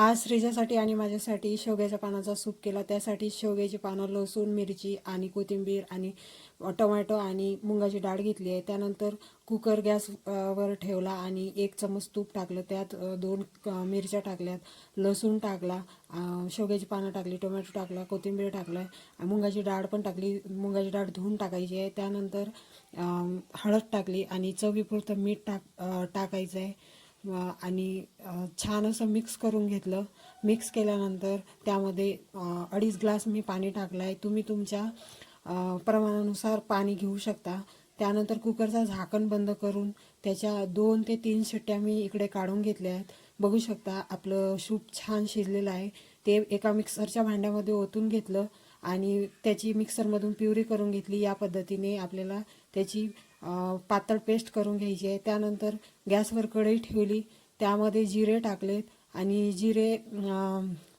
आज श्रीजासाठी आणि माझ्यासाठी शेवग्याच्या पानाचा सूप केला. त्यासाठी शेवग्याची पानं लसूण मिरची आणि कोथिंबीर आणि टोमॅटो आणि मुंगाची डाळ घेतली आहे. त्यानंतर कुकर गॅसवर ठेवला आणि एक चमच तूप टाकलं. त्यात दोन मिरच्या टाकल्यात लसूण टाकला शेवग्याची पानं टाकली टोमॅटो टाकला कोथिंबीर टाकलं मुगाची डाळ पण टाकली. मुगाची डाळ धुवून टाकायची आहे. त्यानंतर हळद टाकली आणि चवीपुरतं मीठ टाक टाकायचं आहे. आणि छान असं मिक्स करून घेतलं. मिक्स केल्यानंतर त्यामध्ये अडीच ग्लास मी पाणी टाकलं आहे तुम्ही तुमच्या प्रमाणानुसार पाणी घेऊ शकता. त्यानंतर कुकरचा झाकण बंद करून त्याच्या दोन ते तीन शिट्ट्या मी इकडे काढून घेतल्या आहेत. बघू शकता आपलं सूप छान शिजलेलं आहे. ते एका मिक्सरच्या भांड्यामध्ये ओतून घेतलं. आणि त्याची मिक्सरमधून प्युरी करून घेतली. या पद्धतीने आपल्याला त्याची पातळ पेस्ट करून घ्यायची आहे. त्यानंतर गॅसवर कढई ठेवली. त्यामध्ये जिरे टाकलेत आणि जिरे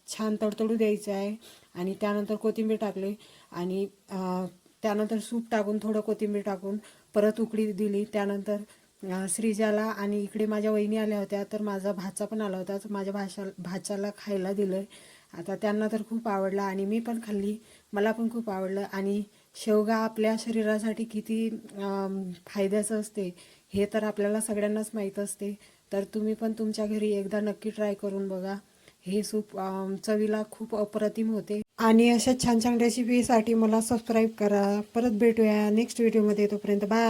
छान तडतडू द्यायचं आहे. आणि त्यानंतर कोथिंबीर टाकली. आणि त्यानंतर सूप टाकून थोडं कोथिंबीर टाकून परत उकडी दिली. त्यानंतर श्रीजाला आणि इकडे माझ्या वहिनी आल्या होत्या. तर माझा भाचा पण आला होता. तर माझ्या भाषा भाच्याला खायला दिलं आता त्यांना तर खूप आवडला आणि मी पण खाल्ली. मला पण खूप आवडलं. आणि शेवगा आपल्या शरीरासाठी किती फायद्याचं असते हे तर आपल्याला सगळ्यांनाच माहीत असते. तर तुम्ही पण तुमच्या घरी एकदा नक्की ट्राय करून बघा. हे सूप चवीला खूप अप्रतिम होते. आणि अशा छान छान रेसिपीसाठी मला सबस्क्राईब करा. परत भेटूया नेक्स्ट व्हिडिओमध्ये तोपर्यंत बाय